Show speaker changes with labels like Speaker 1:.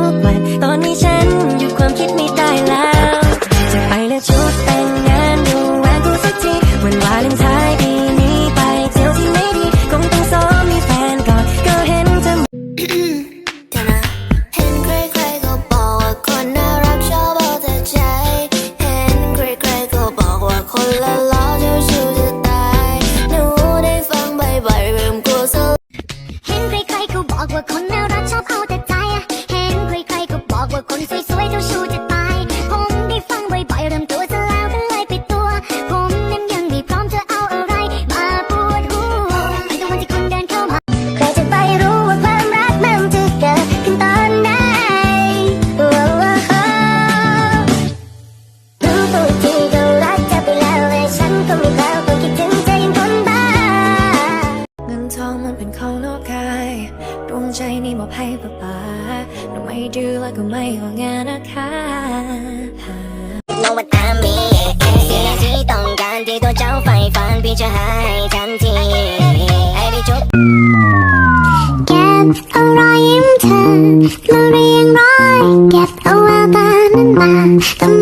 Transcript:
Speaker 1: ุกวัน ตอนนี้ฉันหยุดความคิดไม่ได้แล้ว จะไปแล้วชุดแต่งงานดูแหวนกูสักทีวันวาเลนไทน์ปีนี้ไปเที่ยวที่ไม่ดีคงต้องซ้อมมีแฟนก่อนก็เห็นจะเดี๋ยวเห็นใครๆก็บอกว่าคนน่ารักชอบเอาใจ เห็นใครๆก็บอกว่าคนละล้อเจ้าชู้จะตายหนูได้ฟังบ่อยๆเริ่มกลัวซะ เห็นใครๆก็บอกว่า
Speaker 2: คนน่า อนเป็นของนอกกายดวงใจนี่มอบให้ป้าป๋าเราไม่ดื้อแล้วก็ไม่งอแงนะคะ
Speaker 1: Know what I mean สิ่งที่ต้องการที่ตัวเจ้าใฝ่ฝันพี่จะให้ทันทีให้พี่จุ๊บเก็บเอารอยยิ้มเธอมาเรียงร้อยเก็บเอาแววตานั้นมา